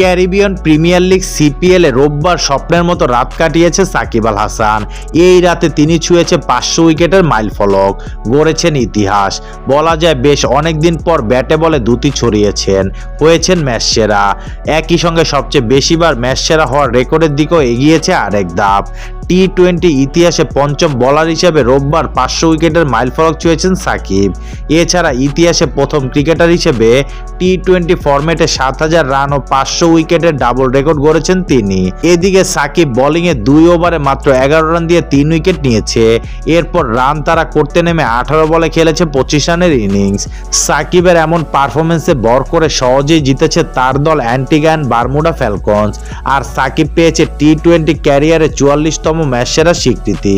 Caribbean premier league CPL এ রোববার স্বপ্নের মতো রাত কাটিয়েছে সাকিব আল হাসান। এই রাতে তিনি ছুঁয়েছে পাঁচশো উইকেটের মাইল ফলক, গড়েছেন ইতিহাস। বলা যায় বেশ অনেকদিন পর ব্যাটে বলে দুটি ছড়িয়েছেন। হয়েছেন ম্যাচ সেরা। একই সঙ্গে সবচেয়ে বেশিবার ম্যাচ সেরা হওয়ার রেকর্ডের দিকেও এগিয়েছে আরেক ধাপ। টি টোয়েন্টি ইতিহাসে পঞ্চম বলার হিসেবে রোববার পাঁচশো উইকেটের মাইলফলক ছুঁয়েছেন সাকিব। এছাড়া ইতিহাসে প্রথম ক্রিকেটার হিসেবে টি টোয়েন্টি ফরম্যাটে সাত হাজার রান ও পাঁচশো উইকেটের ডাবল রেকর্ড গড়েছেন তিনি। এদিকে সাকিব বোলিংয়ে দুই ওভারে মাত্র এগারো রান দিয়ে তিন উইকেট নিয়েছে। এরপর রান তারা করতে নেমে আঠারো বলে খেলেছে পঁচিশ রানের ইনিংস সাকিবের এমন পারফরমেন্সে বর করে সহজেই জিতেছে তার দল অ্যান্টিগান বারমুডা ফ্যালকনস আর সাকিব পেয়েছে টি টোয়েন্টি ক্যারিয়ারে চুয়াল্লিশতম ম্যাচ সেরা স্বীকৃতি।